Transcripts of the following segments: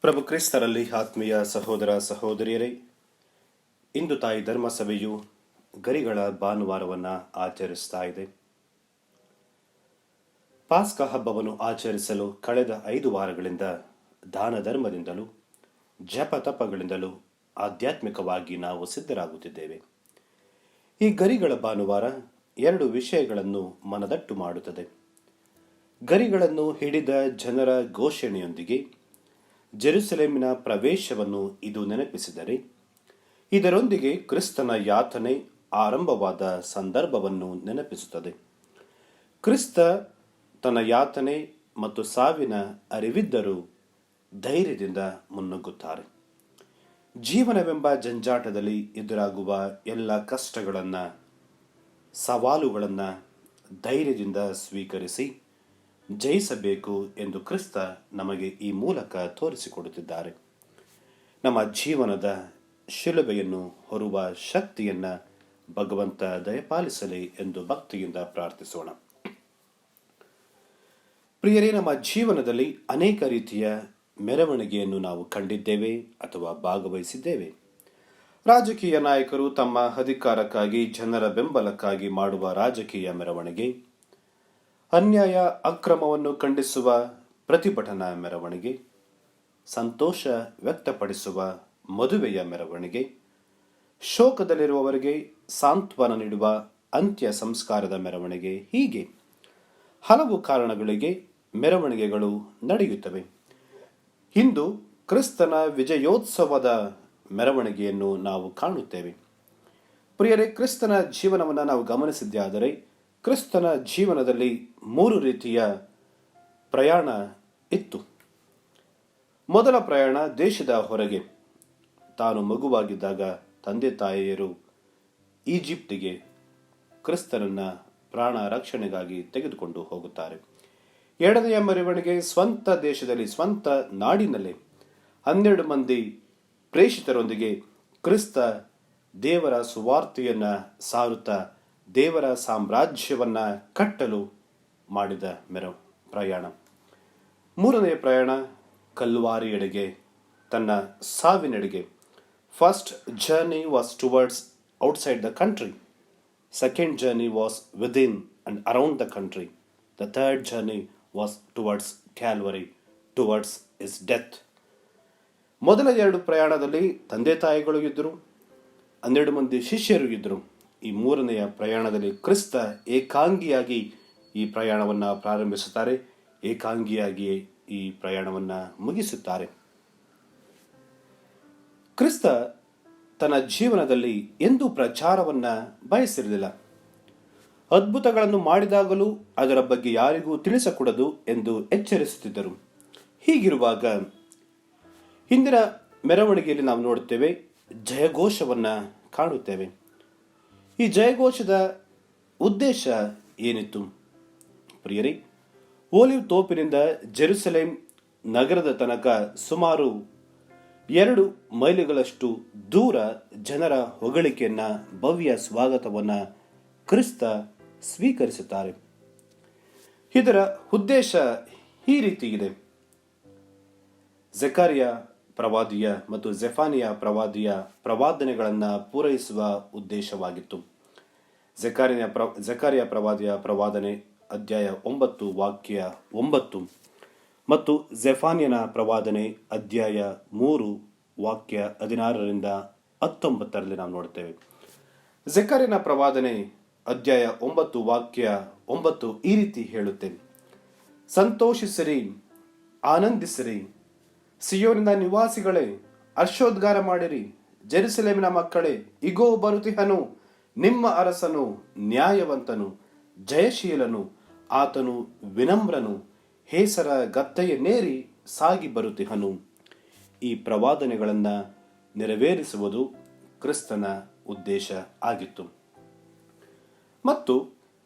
ಪ್ರಭು ಕ್ರಿಸ್ತರಲ್ಲಿ ಆತ್ಮೀಯ ಸಹೋದರ ಸಹೋದರಿಯರೇ, ಇಂದು ತಾಯಿ ಧರ್ಮಸಭೆಯು ಗರಿಗಳ ಭಾನುವಾರವನ್ನು ಆಚರಿಸ್ತಾ ಇದೆ. ಪಾಸ್ಕ ಹಬ್ಬವನ್ನು ಆಚರಿಸಲು ಕಳೆದ ಐದು ವಾರಗಳಿಂದ ದಾನ ಧರ್ಮದಿಂದಲೂ ಜಪ ತಪಗಳಿಂದಲೂ ಆಧ್ಯಾತ್ಮಿಕವಾಗಿ ನಾವು ಸಿದ್ಧರಾಗುತ್ತಿದ್ದೇವೆ. ಈ ಗರಿಗಳ ಭಾನುವಾರ ಎರಡು ವಿಷಯಗಳನ್ನು ಮನದಟ್ಟು ಮಾಡುತ್ತದೆ. ಗರಿಗಳನ್ನು ಹಿಡಿದ ಜನರ ಘೋಷಣೆಯೊಂದಿಗೆ ಜೆರುಸಲೇಮಿನ ಪ್ರವೇಶವನ್ನು ಇದು ನೆನಪಿಸಿದರೆ, ಇದರೊಂದಿಗೆ ಕ್ರಿಸ್ತನ ಯಾತನೆ ಆರಂಭವಾದ ಸಂದರ್ಭವನ್ನು ನೆನಪಿಸುತ್ತದೆ. ಕ್ರಿಸ್ತ ತನ್ನ ಯಾತನೆ ಮತ್ತು ಸಾವಿನ ಅರಿವಿದ್ದರೂ ಧೈರ್ಯದಿಂದ ಮುನ್ನುಗ್ಗುತ್ತಾರೆ. ಜೀವನವೆಂಬ ಜಂಜಾಟದಲ್ಲಿ ಎದುರಾಗುವ ಎಲ್ಲ ಕಷ್ಟಗಳನ್ನು, ಸವಾಲುಗಳನ್ನು ಧೈರ್ಯದಿಂದ ಸ್ವೀಕರಿಸಿ ಜಯಿಸಬೇಕು ಎಂದು ಕ್ರಿಸ್ತ ನಮಗೆ ಈ ಮೂಲಕ ತೋರಿಸಿಕೊಡುತ್ತಿದ್ದಾರೆ. ನಮ್ಮ ಜೀವನದ ಶಿಲುಬೆಯನ್ನು ಹೊರುವ ಶಕ್ತಿಯನ್ನು ಭಗವಂತ ದಯಪಾಲಿಸಲಿ ಎಂದು ಭಕ್ತಿಯಿಂದ ಪ್ರಾರ್ಥಿಸೋಣ. ಪ್ರಿಯರೇ, ನಮ್ಮ ಜೀವನದಲ್ಲಿ ಅನೇಕ ರೀತಿಯ ಮೆರವಣಿಗೆಯನ್ನು ನಾವು ಕಂಡಿದ್ದೇವೆ ಅಥವಾ ಭಾಗವಹಿಸಿದ್ದೇವೆ. ರಾಜಕೀಯ ನಾಯಕರು ತಮ್ಮ ಅಧಿಕಾರಕ್ಕಾಗಿ, ಜನರ ಬೆಂಬಲಕ್ಕಾಗಿ ಮಾಡುವ ರಾಜಕೀಯ ಮೆರವಣಿಗೆ ಅನ್ಯಾಯ ಅಕ್ರಮವನ್ನು ಖಂಡಿಸುವ ಪ್ರತಿಭಟನಾ ಮೆರವಣಿಗೆ, ಸಂತೋಷ ವ್ಯಕ್ತಪಡಿಸುವ ಮದುವೆಯ ಮೆರವಣಿಗೆ, ಶೋಕದಲ್ಲಿರುವವರಿಗೆ ಸಾಂತ್ವನ ನೀಡುವ ಅಂತ್ಯ ಸಂಸ್ಕಾರದ ಮೆರವಣಿಗೆ, ಹೀಗೆ ಹಲವು ಕಾರಣಗಳಿಗೆ ಮೆರವಣಿಗೆಗಳು ನಡೆಯುತ್ತವೆ. ಇಂದು ಕ್ರಿಸ್ತನ ವಿಜಯೋತ್ಸವದ ಮೆರವಣಿಗೆಯನ್ನು ನಾವು ಕಾಣುತ್ತೇವೆ. ಪ್ರಿಯರೇ, ಕ್ರಿಸ್ತನ ಜೀವನವನ್ನು ನಾವು ಗಮನಿಸಿದ್ದೇ ಆದರೆ ಕ್ರಿಸ್ತನ ಜೀವನದಲ್ಲಿ ಮೂರು ರೀತಿಯ ಪ್ರಯಾಣ ಇತ್ತು. ಮೊದಲ ಪ್ರಯಾಣ ದೇಶದ ಹೊರಗೆ. ತಾನು ಮಗುವಾಗಿದ್ದಾಗ ತಂದೆ ತಾಯಿಯರು ಈಜಿಪ್ಟಿಗೆ ಕ್ರಿಸ್ತನನ್ನ ಪ್ರಾಣ ರಕ್ಷಣೆಗಾಗಿ ತೆಗೆದುಕೊಂಡು ಹೋಗುತ್ತಾರೆ. ಎರಡನೆಯ ಮೆರವಣಿಗೆ ಸ್ವಂತ ದೇಶದಲ್ಲಿ, ಸ್ವಂತ ನಾಡಿನಲ್ಲಿ. ಹನ್ನೆರಡು ಮಂದಿ ಪ್ರೇಷಿತರೊಂದಿಗೆ ಕ್ರಿಸ್ತ ದೇವರ ಸುವಾರ್ತೆಯನ್ನು ಸಾರುತ್ತಾ ದೇವರ ಸಾಮ್ರಾಜ್ಯವನ್ನು ಕಟ್ಟಲು ಮಾಡಿದ ಮೆರ ಪ್ರಯಾಣ. ಮೂರನೆಯ ಪ್ರಯಾಣ ಕಲ್ವಾರಿಯಡೆಗೆ ತನ್ನ ಸಾವಿನೆಡೆಗೆ. First journey was towards outside the country second journey was within and around the country the third journey was towards Calvary towards his death ಮೊದಲ ಎರಡು ಪ್ರಯಾಣದಲ್ಲಿ ತಂದೆ ತಾಯಿಗಳು ಇದ್ದರು, ಹನ್ನೆರಡು ಮಂದಿ ಶಿಷ್ಯರು ಇದ್ದರು. ಈ ಮೂರನೆಯ ಪ್ರಯಾಣದಲ್ಲಿ ಕ್ರಿಸ್ತ ಏಕಾಂಗಿಯಾಗಿ ಈ ಪ್ರಯಾಣವನ್ನು ಪ್ರಾರಂಭಿಸುತ್ತಾರೆ ಏಕಾಂಗಿಯಾಗಿ ಈ ಪ್ರಯಾಣವನ್ನು ಮುಗಿಸುತ್ತಾರೆ. ಕ್ರಿಸ್ತ ತನ್ನ ಜೀವನದಲ್ಲಿ ಎಂದೂ ಪ್ರಚಾರವನ್ನು ಬಯಸಿರಲಿಲ್ಲ. ಅದ್ಭುತಗಳನ್ನು ಮಾಡಿದಾಗಲೂ ಅದರ ಬಗ್ಗೆ ಯಾರಿಗೂ ತಿಳಿಸಕೂಡದು ಎಂದು ಎಚ್ಚರಿಸುತ್ತಿದ್ದರು. ಹೀಗಿರುವಾಗ ಹಿಂದಿನ ಮೆರವಣಿಗೆಯಲ್ಲಿ ನಾವು ನೋಡುತ್ತೇವೆ, ಜಯಘೋಷವನ್ನು ಕಾಣುತ್ತೇವೆ. ಈ ಜಯಘೋಷದ ಉದ್ದೇಶ ಏನಿತ್ತು? ಪ್ರಿಯರಿ ಓಲಿವ್ ತೋಪಿನಿಂದ ಜೆರುಸಲೇಂ ನಗರದ ತನಕ ಸುಮಾರು ಎರಡು ಮೈಲುಗಳಷ್ಟು ದೂರ ಜನರ ಹೊಗಳಿಕೆಯನ್ನ ಭವ್ಯ ಸ್ವಾಗತವನ್ನ ಕ್ರಿಸ್ತ ಸ್ವೀಕರಿಸುತ್ತಾರೆ. ಇದರ ಉದ್ದೇಶ ಈ ರೀತಿ ಇದೆ. ಜೆಕಾರಿಯ ಪ್ರವಾದಿಯ ಮತ್ತು ಜೆಫಾನಿಯ ಪ್ರವಾದಿಯ ಪ್ರವಾದನೆಗಳನ್ನು ಪೂರೈಸುವ ಉದ್ದೇಶವಾಗಿತ್ತು. ಜಕಾರಿನ ಪ್ರ, ಜಕಾರಿಯ ಪ್ರವಾದಿಯ ಪ್ರವಾದನೆ ಅಧ್ಯಾಯ ಒಂಬತ್ತು, ವಾಕ್ಯ ಒಂಬತ್ತು. ಮತ್ತು ಜೆಫಾನಿಯನ ಪ್ರವಾದನೆ ಅಧ್ಯಾಯ ಮೂರು, ವಾಕ್ಯ ಹದಿನಾರರಿಂದ ಹತ್ತೊಂಬತ್ತರಲ್ಲಿ ನಾವು ನೋಡ್ತೇವೆ. ಜಕಾರಿನ ಪ್ರವಾದನೆ ಅಧ್ಯಾಯ ಒಂಬತ್ತು, ವಾಕ್ಯ ಒಂಬತ್ತು ಈ ರೀತಿ ಹೇಳುತ್ತೇನೆ ಸಂತೋಷಿಸಿರಿ, ಆನಂದಿಸಿರಿ ಸಿಯೋನಿನ ನಿವಾಸಿಗಳೇ ಹರ್ಷೋದ್ಗಾರ ಮಾಡಿರಿ. ಜೆರುಸಲೇಮಿನ ಮಕ್ಕಳೇ, ಇಗೋ ಬರುತಿಹನು, ನಿಮ್ಮ ಅರಸನು ನ್ಯಾಯವಂತನು, ಜಯಶೀಲನು, ಆತನು ವಿನಮ್ರನು, ಹೇಸರ ಗತ್ತೆಯನ್ನೇರಿ ಸಾಗಿ ಬರುತಿಹನು. ಈ ಪ್ರವಾದನೆಗಳನ್ನು ನೆರವೇರಿಸುವುದು ಕ್ರಿಸ್ತನ ಉದ್ದೇಶ ಆಗಿತ್ತು. ಮತ್ತು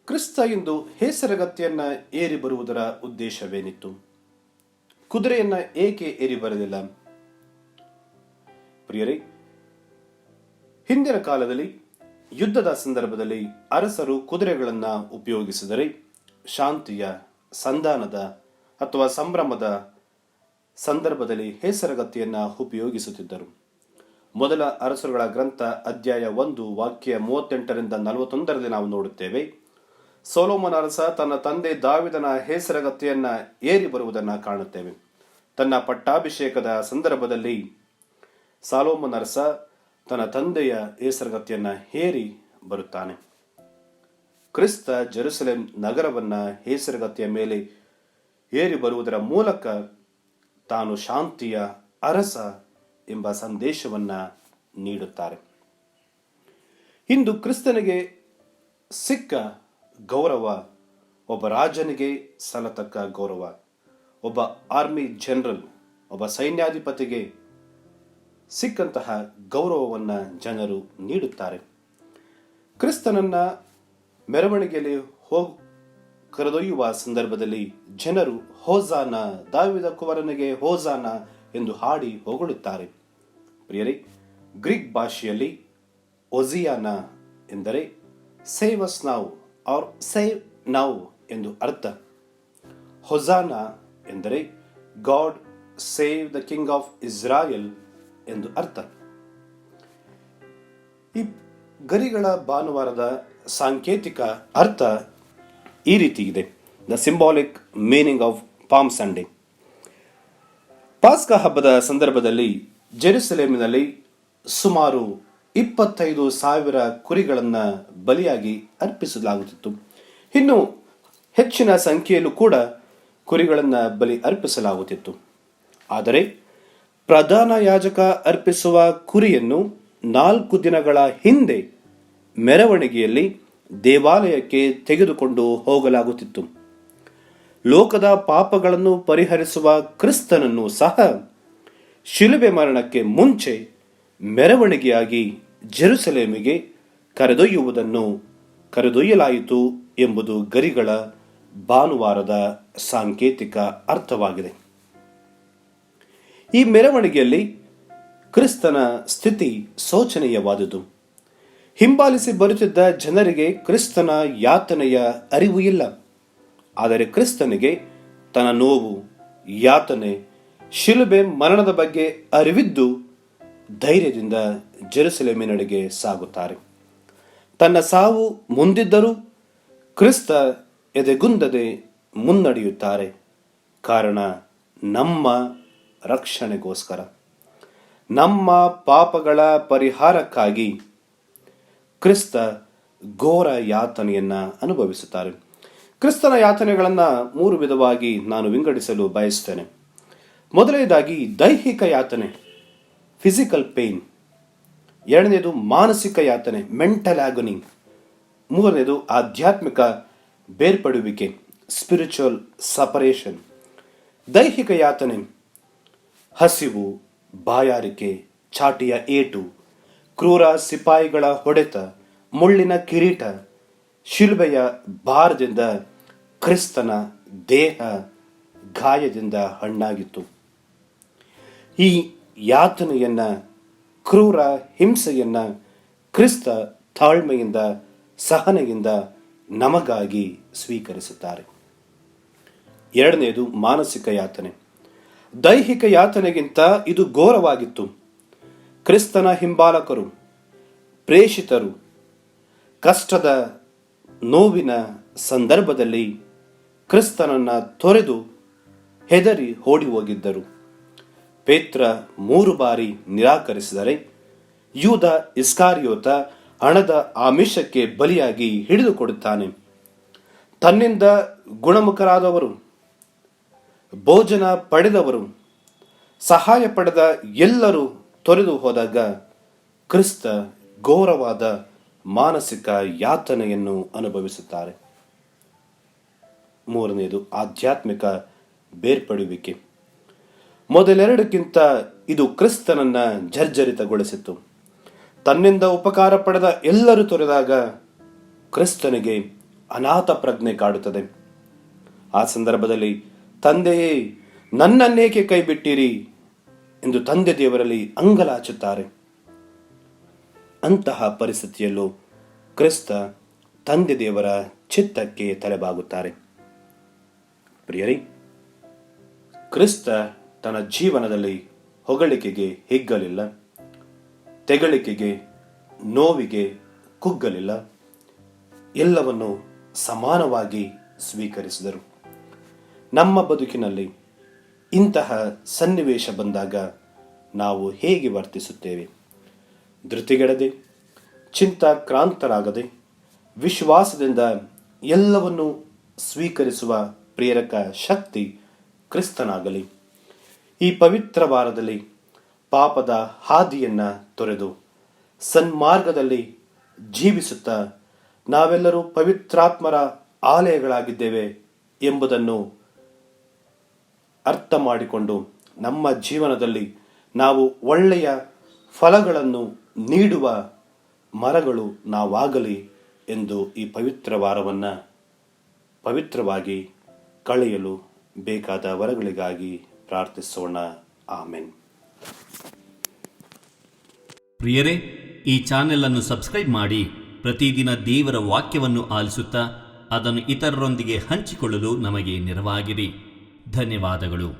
ಕ್ರಿಸ್ತ ಎಂದು ಹೇಸರಗತ್ತೆಯನ್ನು ಏರಿ ಬರುವುದರ ಉದ್ದೇಶವೇನಿತ್ತು? ಕುದುರೆಯನ್ನ ಏಕೆ ಏರಿ ಬರಲಿಲ್ಲ ಪ್ರಿಯರೇ, ಹಿಂದಿನ ಕಾಲದಲ್ಲಿ, ಯುದ್ಧದ ಸಂದರ್ಭದಲ್ಲಿ ಅರಸರು ಕುದುರೆಗಳನ್ನ ಉಪಯೋಗಿಸಿದರೆ, ಶಾಂತಿಯ ಸಂಧಾನದ ಅಥವಾ ಸಂಭ್ರಮದ ಸಂದರ್ಭದಲ್ಲಿ ಹೇಸರಗತಿಯನ್ನ ಉಪಯೋಗಿಸುತ್ತಿದ್ದರು. ಮೊದಲ ಅರಸರುಗಳ ಗ್ರಂಥ ಅಧ್ಯಾಯ ಒಂದು, ವಾಕ್ಯ ಮೂವತ್ತೆಂಟರಿಂದ ನಲವತ್ತೊಂದರಲ್ಲಿ ನಾವು ನೋಡುತ್ತೇವೆ ಸೋಲೋಮನ್ ಅರಸ ತನ್ನ ತಂದೆ ದಾವಿದನ ಹೇಸರಗತಿಯನ್ನ ಏರಿ ಬರುವುದನ್ನು ಕಾಣುತ್ತೇವೆ. ತನ್ನ ಪಟ್ಟಾಭಿಷೇಕದ ಸಂದರ್ಭದಲ್ಲಿ ಸಾಲೋಮನ್ ಅರಸ ತನ್ನ ತಂದೆಯ ಹೇಸರಗತಿಯನ್ನ ಹೇರಿ ಬರುತ್ತಾನೆ. ಕ್ರಿಸ್ತ ಜೆರುಸಲೇಂ ನಗರವನ್ನ ಹೇಸರಗತಿಯ ಮೇಲೆ ಏರಿ ಬರುವುದರ ಮೂಲಕ ತಾನು ಶಾಂತಿಯ ಅರಸ ಎಂಬ ಸಂದೇಶವನ್ನ ನೀಡುತ್ತಾರೆ. ಇಂದು ಕ್ರಿಸ್ತನಿಗೆ ಸಿಕ್ಕ ಗೌರವ, ಒಬ್ಬ ರಾಜನಿಗೆ ಸಲ್ಲತಕ್ಕ ಗೌರವ, ಒಬ್ಬ ಆರ್ಮಿ ಜನರಲ್, ಒಬ್ಬ ಸೈನ್ಯಾಧಿಪತಿಗೆ ಸಿಕ್ಕಂತಹ ಗೌರವವನ್ನು ಜನರು ನೀಡುತ್ತಾರೆ. ಕ್ರಿಸ್ತನನ್ನ ಮೆರವಣಿಗೆಯಲ್ಲಿ ಹೋಗ್ ಕರೆದೊಯ್ಯುವ ಸಂದರ್ಭದಲ್ಲಿ ಜನರು ಹೋಜಾನ ದಾವಿದ ಕುವರನಿಗೆ ಹೋಜಾನ ಎಂದು ಹಾಡಿ ಹೊಗಳುತ್ತಾರೆ. ಪ್ರಿಯರೇ, ಗ್ರೀಕ್ ಭಾಷೆಯಲ್ಲಿ ಒಜಿಯಾನ ಎಂದರೆ ಸೇವಸ್ ನಾವು ಆರ್ ಸೇವ್ ನೌ ಎಂದು ಅರ್ಥ. ಹೊಜಾನ ಎಂದರೆ God save the king of Israel ಎಂದು ಅರ್ಥ. ಈ ಗರಿಗಳ ಭಾನುವಾರದ ಸಾಂಕೇತಿಕ ಅರ್ಥ ಈ ರೀತಿ ಇದೆ. The symbolic meaning of palm Sunday. ಪಾಸ್ಕ ಹಬ್ಬದ ಸಂದರ್ಭದಲ್ಲಿ ಜೆರುಸಲೇಮಿನಲ್ಲಿ ಸುಮಾರು ಇಪ್ಪತ್ತೈದು ಸಾವಿರ ಕುರಿಗಳನ್ನು ಬಲಿಯಾಗಿ ಅರ್ಪಿಸಲಾಗುತ್ತಿತ್ತು. ಇನ್ನು ಹೆಚ್ಚಿನ ಸಂಖ್ಯೆಯಲ್ಲೂ ಕೂಡ ಕುರಿಗಳನ್ನು ಬಲಿ ಅರ್ಪಿಸಲಾಗುತ್ತಿತ್ತು. ಆದರೆ ಪ್ರಧಾನ ಯಾಜಕ ಅರ್ಪಿಸುವ ಕುರಿಯನ್ನು ನಾಲ್ಕು ದಿನಗಳ ಹಿಂದೆ ಮೆರವಣಿಗೆಯಲ್ಲಿ ದೇವಾಲಯಕ್ಕೆ ತೆಗೆದುಕೊಂಡು ಹೋಗಲಾಗುತ್ತಿತ್ತು. ಲೋಕದ ಪಾಪಗಳನ್ನು ಪರಿಹರಿಸುವ ಕ್ರಿಸ್ತನನ್ನು ಸಹ ಶಿಲುಬೆ ಮರಣಕ್ಕೆ ಮುಂಚೆ ಮೆರವಣಿಗೆಯಾಗಿ ಜೆರುಸಲೇಮಿಗೆ ಕರೆದೊಯ್ಯುವುದನ್ನು ಕರೆದೊಯ್ಯಲಾಯಿತು ಎಂಬುದು ಗರಿಗಳ ಭಾನುವಾರದ ಸಾಂಕೇತಿಕ ಅರ್ಥವಾಗಿದೆ. ಈ ಮೆರವಣಿಗೆಯಲ್ಲಿ ಕ್ರಿಸ್ತನ ಸ್ಥಿತಿ ಶೋಚನೀಯವಾದುದು. ಹಿಂಬಾಲಿಸಿ ಬರುತ್ತಿದ್ದ ಜನರಿಗೆ ಕ್ರಿಸ್ತನ ಯಾತನೆಯ ಅರಿವು ಇಲ್ಲ. ಆದರೆ ಕ್ರಿಸ್ತನಿಗೆ ತನ್ನ ನೋವು, ಯಾತನೆ, ಶಿಲುಬೆ ಮರಣದ ಬಗ್ಗೆ ಅರಿವಿದ್ದು ಧೈರ್ಯದಿಂದ ಜೆರುಸಲೇಮಿನಡೆಗೆ ಸಾಗುತ್ತಾರೆ. ತನ್ನ ಸಾವು ಮುಂದಿದ್ದರೂ ಕ್ರಿಸ್ತ ಎದೆಗುಂದದೆ ಮುನ್ನಡೆಯುತ್ತಾರೆ. ಕಾರಣ ನಮ್ಮ ರಕ್ಷಣೆಗೋಸ್ಕರ. ನಮ್ಮ ಪಾಪಗಳ ಪರಿಹಾರಕ್ಕಾಗಿ ಕ್ರಿಸ್ತ ಘೋರ ಯಾತನೆಯನ್ನು ಅನುಭವಿಸುತ್ತಾರೆ. ಕ್ರಿಸ್ತನ ಯಾತನೆಗಳನ್ನು ಮೂರು ವಿಧವಾಗಿ ನಾನು ವಿಂಗಡಿಸಲು ಬಯಸ್ತೇನೆ ಮೊದಲನೇದಾಗಿ ದೈಹಿಕ ಯಾತನೆ. ಫಿಸಿಕಲ್ ಪೇಯ್ನ್ ಎರಡನೇದು ಮಾನಸಿಕ ಯಾತನೆ ಮೆಂಟಲ್ ಆಗನಿ ಮೂರನೇದು ಆಧ್ಯಾತ್ಮಿಕ ಬೇರ್ಪಡುವಿಕೆ ಸ್ಪಿರಿಚುವಲ್ ಸಪರೇಷನ್ ದೈಹಿಕ ಯಾತನೆ, ಹಸಿವು, ಬಾಯಾರಿಕೆ ಚಾಟಿಯ ಏಟು, ಕ್ರೂರ ಸಿಪಾಯಿಗಳ ಹೊಡೆತ, ಮುಳ್ಳಿನ ಕಿರೀಟ, ಶಿಲುಬೆಯ ಭಾರದಿಂದ ಕ್ರಿಸ್ತನ ದೇಹ ಗಾಯದಿಂದ ಹಣ್ಣಾಗಿತ್ತು. ಈ ಯಾತನೆಯನ್ನ, ಕ್ರೂರ ಹಿಂಸೆಯನ್ನ ಕ್ರಿಸ್ತ ತಾಳ್ಮೆಯಿಂದ, ಸಹನೆಯಿಂದ ನಮಗಾಗಿ ಸ್ವೀಕರಿಸುತ್ತಾರೆ. ಎರಡನೆಯದು ಮಾನಸಿಕ ಯಾತನೆ. ದೈಹಿಕ ಯಾತನೆಗಿಂತ ಇದು ಘೋರವಾಗಿತ್ತು. ಕ್ರಿಸ್ತನ ಹಿಂಬಾಲಕರು, ಪ್ರೇಷಿತರು, ಕಷ್ಟದ ನೋವಿನ ಸಂದರ್ಭದಲ್ಲಿ ಕ್ರಿಸ್ತನನ್ನ ತೊರೆದು ಹೆದರಿ ಓಡಿ ಹೋಗಿದ್ದರು. ಪೇತ್ರ ಮೂರು ಬಾರಿ ನಿರಾಕರಿಸಿದರೆ ಯೂದ ಇಸ್ಕಾರಿಯೋತ ಹಣದ ಆಮಿಷಕ್ಕೆ ಬಲಿಯಾಗಿ ಹಿಡಿದುಕೊಡುತ್ತಾನೆ. ತನ್ನಿಂದ ಗುಣಮುಖರಾದವರು, ಭೋಜನ ಪಡೆದವರು, ಸಹಾಯ ಪಡೆದ ಎಲ್ಲರೂ ತೊರೆದು ಹೋದಾಗ ಕ್ರಿಸ್ತ ಘೋರವಾದ ಮಾನಸಿಕ ಯಾತನೆಯನ್ನು ಅನುಭವಿಸುತ್ತಾರೆ. ಮೂರನೆಯದು ಆಧ್ಯಾತ್ಮಿಕ ಬೇರ್ಪಡುವಿಕೆ. ಮೊದಲೆರಡಕ್ಕಿಂತ ಇದು ಕ್ರಿಸ್ತನನ್ನ ಜರ್ಜರಿತಗೊಳಿಸಿತು. ತನ್ನಿಂದ ಉಪಕಾರ ಪಡೆದ ಎಲ್ಲರೂ ತೊರೆದಾಗ ಕ್ರಿಸ್ತನಿಗೆ ಅನಾಥ ಪ್ರಜ್ಞೆ ಕಾಡುತ್ತದೆ. ಆ ಸಂದರ್ಭದಲ್ಲಿ, ತಂದೆಯೇ, ನನ್ನನ್ನೇಕೆ ಕೈಬಿಟ್ಟಿರಿ? ಎಂದು ತಂದೆ ದೇವರಲ್ಲಿ ಅಂಗಲಾಚುತ್ತಾರೆ. ಅಂತಹ ಪರಿಸ್ಥಿತಿಯಲ್ಲೂ ಕ್ರಿಸ್ತ ತಂದೆ ದೇವರ ಚಿತ್ತಕ್ಕೆ ತಲೆಬಾಗುತ್ತಾರೆ. ಪ್ರಿಯರಿ, ಕ್ರಿಸ್ತ ತನ್ನ ಜೀವನದಲ್ಲಿ ಹೊಗಳಿಕೆಗೆ ಹಿಗ್ಗಲಿಲ್ಲ, ತೆಗಳಿಕೆಗೆ ನೋವಿಗೆ ಕುಗ್ಗಲಿಲ್ಲ, ಎಲ್ಲವನ್ನು ಸಮಾನವಾಗಿ ಸ್ವೀಕರಿಸಿದರು. ನಮ್ಮ ಬದುಕಿನಲ್ಲಿ ಇಂತಹ ಸನ್ನಿವೇಶ ಬಂದಾಗ ನಾವು ಹೇಗೆ ವರ್ತಿಸುತ್ತೇವೆ? ಧೃತಿಗೆಡದೆ, ಚಿಂತಾಕ್ರಾಂತರಾಗದೆ, ವಿಶ್ವಾಸದಿಂದ ಎಲ್ಲವನ್ನು ಸ್ವೀಕರಿಸುವ ಪ್ರೇರಕ ಶಕ್ತಿ ಕ್ರಿಸ್ತನಾಗಲಿ. ಈ ಪವಿತ್ರ ವಾರದಲ್ಲಿ ಪಾಪದ ಹಾದಿಯನ್ನು ತೊರೆದು ಸನ್ಮಾರ್ಗದಲ್ಲಿ ಜೀವಿಸುತ್ತಾ ನಾವೆಲ್ಲರೂ ಪವಿತ್ರಾತ್ಮರ ಆಲಯಗಳಾಗಿದ್ದೇವೆ ಎಂಬುದನ್ನು ಅರ್ಥ ಮಾಡಿಕೊಂಡು ನಮ್ಮ ಜೀವನದಲ್ಲಿ ನಾವು ಒಳ್ಳೆಯ ಫಲಗಳನ್ನು ನೀಡುವ ಮರಗಳು ನಾವಾಗಲಿ ಎಂದು ಈ ಪವಿತ್ರ ವಾರವನ್ನು ಪವಿತ್ರವಾಗಿ ಕಳೆಯಲು ಬೇಕಾದ ವರಗಳಿಗಾಗಿ ಪ್ರಾರ್ಥಿಸೋಣ. ಆಮೆನ್. ಪ್ರಿಯರೇ, ಈ ಚಾನೆಲ್ ಅನ್ನು ಸಬ್ಸ್ಕ್ರೈಬ್ ಮಾಡಿ, ಪ್ರತಿದಿನ ದೇವರ ವಾಕ್ಯವನ್ನು ಆಲಿಸುತ್ತಾ, ಅದನ್ನು ಇತರರೊಂದಿಗೆ ಹಂಚಿಕೊಳ್ಳಲು ನಮಗೆ ನೆರವಾಗಿರಿ ಧನ್ಯವಾದಗಳು.